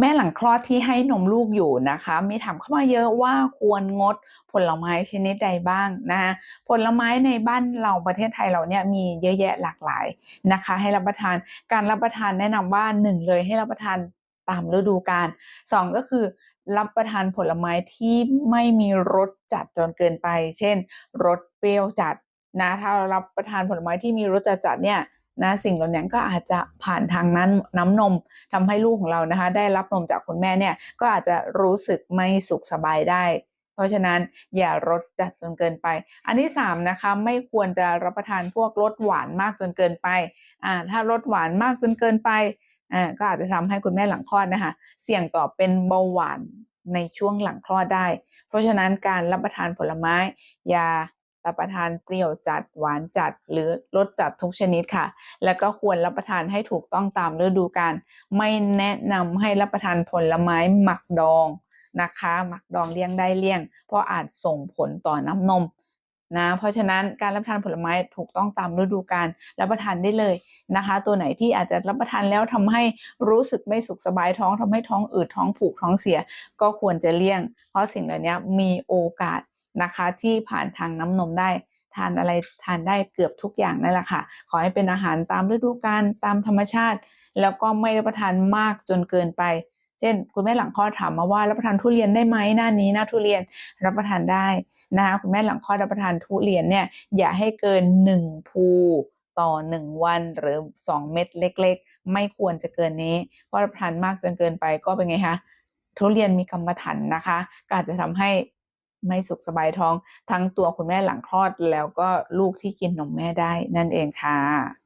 แม่หลังคลอดที่ให้นมลูกอยู่นะคะ มีถามเข้ามาเยอะว่าควรงดผลไม้ชนิดใดบ้างนะคะผลไม้ในบ้านเราประเทศไทยเราเนี่ยมีเยอะแยะหลากหลายนะคะ ให้รับประทานการรับประทานแนะนำว่าหนึ่งเลยให้รับประทานตามฤดูกาลสองก็คือรับประทานผลไม้ที่ไม่มีรสจัดจนเกินไป เช่นรสเปรี้ยวจัดนะถ้าเรารับประทานผลไม้ที่มีรสจัดจัดเนี่ย นะสิ่งเหล่านี้ก็อาจจะผ่านทางนั้นน้ำนมทำให้ลูกของเรานะคะ ได้รับนมจากคุณแม่เนี่ยก็อาจจะรู้สึกไม่สุขสบายได้ เพราะฉะนั้นอย่ารสจัดจนเกินไป อันที่3นะคะไม่ควรจะรับประทานพวกรสหวานมากจนเกินไปอ่าถ้ารสหวานมากจนเกินไปอ่าก็อาจจะทำให้คุณแม่หลังคลอดนะคะ เสี่ยงต่อเป็นเบาหวานในช่วงหลังคลอดได้ เพราะฉะนั้นการรับประทานผลไม้ ยา รับประทานเปรี้ยวจัดหวานจัดหรือรสจัดทุกชนิดค่ะ แล้วก็ควรรับประทานให้ถูกต้องตามฤดูกาลไม่แนะนำให้รับประทานผลไม้หมักดองนะคะ หมักดองเลี่ยงได้เลี่ยง เพราะอาจส่งผลต่อน้ำนมนะเพราะฉะนั้นการรับประทานผลไม้ถูกต้องตามฤดูกาลรับประทานได้เลยนะคะ ตัวไหนที่อาจจะรับประทานแล้วทำให้รู้สึกไม่สุขสบายท้องทำให้ท้องอืดท้องผูกท้องเสีย ก็ควรจะเลี่ยง เพราะสิ่งเหล่านี้มีโอกาส นะคะ ที่ผ่านทางน้ำนมได้ ทานอะไรทานได้เกือบทุกอย่างนั่นแหละค่ะ ขอให้เป็นอาหารตามฤดูกาลตามธรรมชาติ แล้วก็ไม่รับประทานมากจนเกินไป เช่น คุณแม่หลังคลอดถามมาว่ารับประทานทุเรียนได้ไหมหน้านี้หน้าทุเรียนรับประทานได้นะคะคุณแม่หลังคลอดรับประทานทุเรียนเนี่ยอย่าให้เกิน 1 ภูต่อ 1 วันหรือ 2 เม็ดเล็ก ๆ ไม่ควรจะเกินนี้เพราะรับประทานมากจนเกินไปก็เป็นไงคะทุเรียนมีกรรมฐานนะคะก็อาจจะทำให้ ไม่สุขสบายท้อง ทั้งตัวคุณแม่หลังคลอดแล้วก็ลูกที่กินนมแม่ได้นั่นเองค่ะ